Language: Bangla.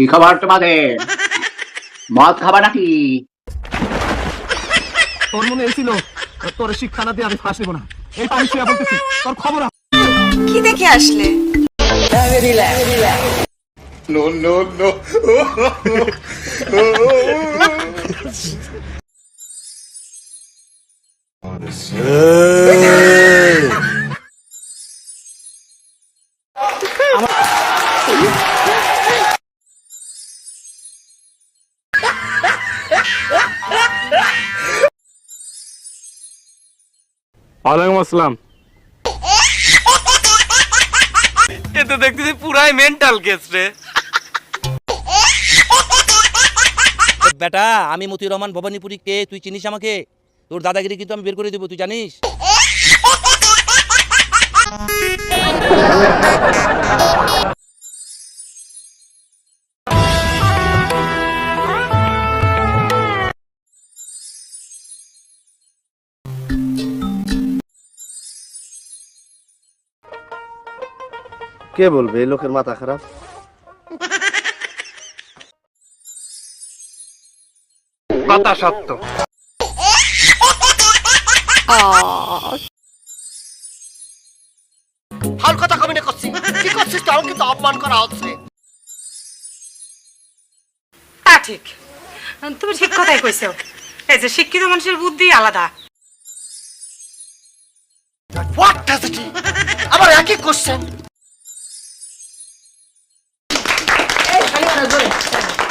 কি খবর তোমাদের? মদ খাবা নাকি? তোর মনে এই ছিল? তোর শিক্ষা না দিয়ে আমি ফাঁস দেবো না। এই পানি শুয়ে বলতেছি তোর খবর কি দেখে আসলে? ওয়ালাইকুম আসসালাম। এ তো দেখতেছি পুরাই মেন্টাল কেস রে। বেটা আমি মতি রহমান ভবানীপুরি কে তুই চিনিস আমাকে? তোর দাদাগিরি কিন্তু আমি বের করে দেবো তুই জানিস? কে বলবে? এই লোকের মাথা খারাপ। কথা সত্য হাল কথা কমিনে করছি। কি করছিস তাও কিন্তু অপমান করা হচ্ছে। তা ঠিক। তুমি ঠিক কথাই কইছো। এই যে শিক্ষিত মানুষের বুদ্ধি আলাদা। হোয়াট ডাজ ইট আবার একই কোশ্চেন senatore.